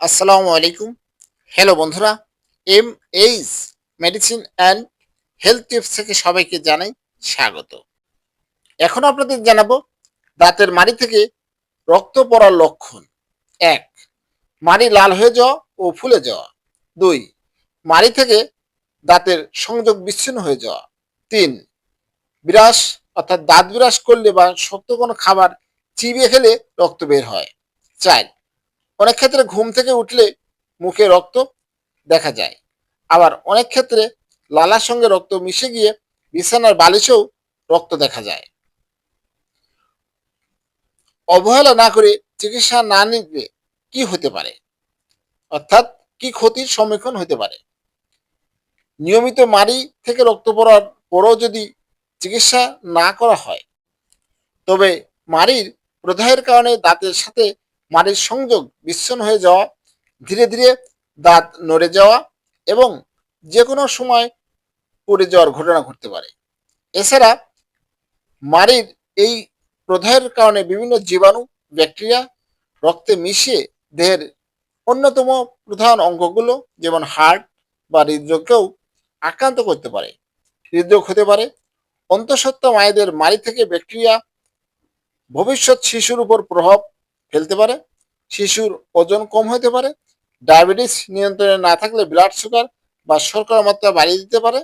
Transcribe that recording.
আসসালামু আলাইকুম। হ্যালো বন্ধুরা M H medicine and health tips থেকে সবাইকে জানাই স্বাগত। এখন আপনাদের জানাব দাঁতের মাড়ি থেকে রক্ত পড়ার লক্ষণ। এক, মাড়ি লাল হয়ে যাওয়া ও ফুলে যাওয়া। দুই, মাড়ি থেকে দাঁতের সংযোগ বিচ্ছিন্ন হয়ে যাওয়া। তিন, বিরাস অর্থাৎ দাঁত বিরাস করলে বা শক্ত কোনো খাবার চিবিয়ে খেলে রক্ত বের হয়। চার অনেক ক্ষেত্রে ঘুম থেকে উঠলে মুখে রক্ত দেখা যায়। আবার অনেক ক্ষেত্রে লালার সঙ্গে রক্ত মিশে গিয়ে বিছানার বালিশেও রক্ত দেখা যায়। অবহেলা না করে চিকিৎসা না নিলে কি হতে পারে? অর্থাৎ কি ক্ষতির সম্মুখীন হতে পারে? নিয়মিত মাড়ি থেকে রক্ত পড়ার পরও যদি চিকিৎসা না করা হয়, তবে মাড়ির প্রদাহের কারণে দাঁতের সাথে মাড়ির সংযোগ বিচ্ছিন্ন হয়ে যাওয়া, ধীরে ধীরে দাঁত নড়ে যাওয়া এবং যে কোনো সময় পড়ে যাওয়ার ঘটনা ঘটতে পারে। এছাড়া মাড়ির এই প্রদাহের কারণে বিভিন্ন জীবাণু, ব্যাকটেরিয়া, রক্তে মিশিয়ে দেহের অন্যতম প্রধান অঙ্গগুলো যেমন হার্ট বা হৃদরোগকেও আক্রান্ত করতে পারে। হৃদরোগ হতে পারে। অন্তঃসত্ত্বা মায়েদের মাড়ি থেকে ব্যাকটেরিয়া ভবিষ্যৎ শিশুর উপর প্রভাব ফেলতে পারে, শিশুর ওজন কম হতে পারে, ডায়াবেটিস নিয়ন্ত্রণে না থাকলে ব্লাড সুগার বা শর্করা মাত্রা বাড়িয়ে দিতে পারে